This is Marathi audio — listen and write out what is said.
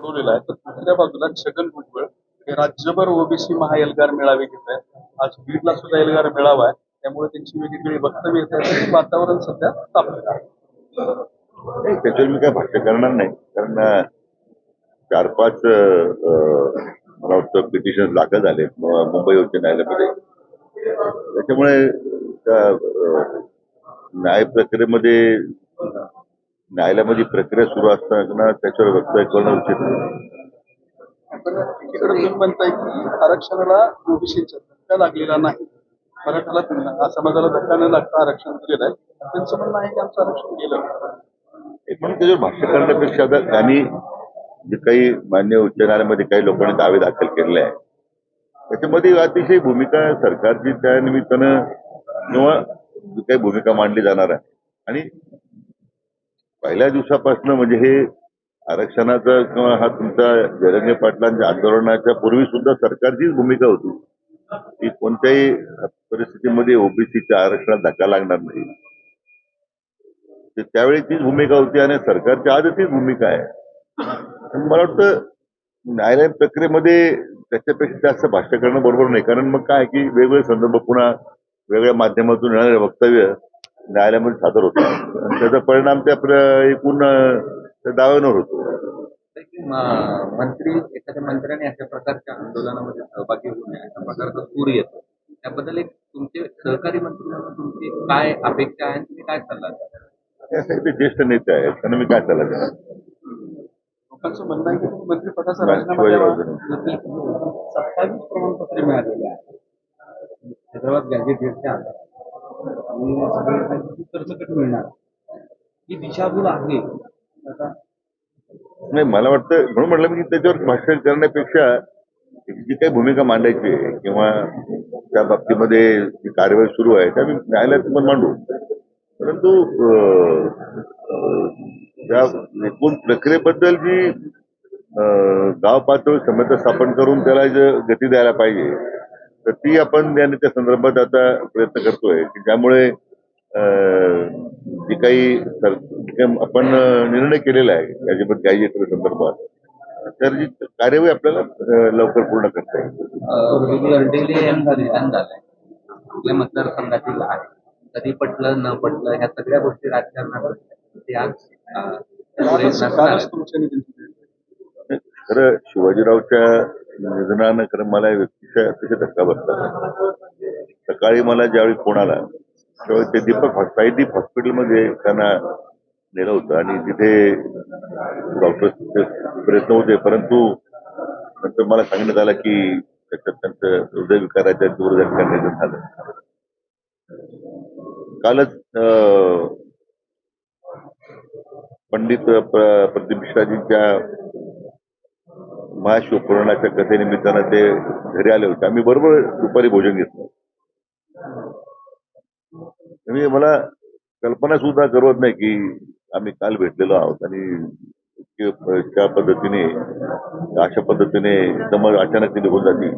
सोडवलेला आहे. तर दुसऱ्या बाजूला छगन भुजबळ हे राज्यभर ओबीसी महाएल्गार मेळावे घेत आहेत. आज बीडला सुद्धा एल्गार मेळावा आहे. त्यामुळे त्यांची वेगवेगळी वक्तव्य येत आहेत. वातावरण सध्या तापलेलं आहे. नाही त्याच्यावर मी काय भाष्य करणार नाही. कारण चार पाच मला वाटतं पिटिशन दाखल झाले मुंबई उच्च न्यायालयामध्ये. त्याच्यामुळे न्याय प्रक्रियेमध्ये न्यायालयामध्ये प्रक्रिया सुरू असताना त्याच्यावर वक्तव्य करणं उचित नाही. तुम्ही म्हणताय की आरक्षणाला ओबीसीचा धक्का लागलेला नाही. मराठाला आ- समाजाला धक्का न लागता आरक्षण दिलेलं आहे. त्यांचं म्हणणं आहे की आमचं आरक्षण गेलं. म्हणून त्याच्यावर भाष्य करण्यापेक्षा त्यांनी जे काही मान्य उच्च न्यायालयामध्ये काही लोकांनी दावे दाखल केलेले आहे त्याच्यामध्ये अतिशय भूमिका सरकारची त्या निमित्तानं किंवा जी काही भूमिका मांडली जाणार आहे. आणि पहिल्या दिवसापासून म्हणजे हे आरक्षणाचा किंवा हा तुमचा जरंगे पाटलांच्या आंदोलनाच्या पूर्वी सुद्धा सरकारचीच भूमिका होती. की कोणत्याही परिस्थितीमध्ये ओबीसीच्या आरक्षणात धक्का लागणार नाही. त्यावेळी तीच भूमिका होती आणि सरकारची आज तीच भूमिका आहे. मला वाटतं न्यायालयीन प्रक्रियेमध्ये त्याच्यापेक्षा जास्त भाष्य करणं बरोबर नाही. कारण मग काय की वेगवेगळे संदर्भ पुन्हा वेगळ्या माध्यमातून येणारे वक्तव्य न्यायालयामध्ये सादर आणि त्याचा परिणाम त्या प्र- एकूण दाव्यांवर होतो. मंत्री एखाद्या मंत्र्याने अशा प्रकारच्या आंदोलनामध्ये सहभागी होऊ नये अशा प्रकारचा सूर येतो. त्याबद्दल एक तुमचे सहकारी मंत्री म्हणून तुमची काय अपेक्षा आहे आणि तुम्ही काय सल्ला द्याल? त्यासाठी ते ज्येष्ठ नेते आहेत. त्यांना मी काय सल्ला देणार? लोकांचं म्हणणं आहे की मंत्रिपदाचा नाही, राजीनामा. सत्तावीस प्रमाणपत्रे मिळालेली आहेत. हैदराबाद गॅझेटेडच्या मिळणार. ही दिशाभूल आहे. आता नाही मला वाटतं म्हणून म्हटलं मी की त्याच्यावर भाष्य करण्यापेक्षा जी काही भूमिका मांडायची आहे किंवा त्या बाबतीमध्ये जी कारवाई सुरू आहे त्या मी न्यायालयात पण मांडू. परंतु त्या एकूण प्रक्रियेबद्दल जी गाव पातळी समिती स्थापन करून त्याला जे गती द्यायला पाहिजे तर ती आपण त्या संदर्भात आता प्रयत्न करतोय की ज्यामुळे अं, जी काही आपण निर्णय केलेला आहे याच्याबद्दल काही संदर्भात तर जी कार्यवाही आपल्याला लवकर पूर्ण करता येईल. मतदारसंघातील आहे. कधी पटलं न पटलं ह्या सगळ्या गोष्टी राजकारणात खरं शिवाजीरावच्या निधनानं खरं मला व्यक्तिशय अतिशय धक्का बसला. सकाळी मला ज्यावेळी फोन आला त्यावेळी ते दीपक हॉस- साईदीप हॉस्पिटलमध्ये त्यांना नेलं होतं आणि तिथे डॉक्टर्सचे प्रयत्न होते. परंतु नंतर मला सांगण्यात आलं की त्याच्यात त्यांचं हृदयविकाराच्या दूरदर्शन निधन झालं. कालच पंडित प्रदीप मिश्राजींच्या महाशिवपुराणाच्या कथेनिमित्तानं ते घरी आले होते. आम्ही बरोबर दुपारी भोजन घेतलं म्हणजे मला कल्पना सुद्धा करवत नाही की आम्ही काल भेटलेलो आहोत आणि इतके त्या पद्धतीने अशा पद्धतीने समज अचानक ती निघून जाते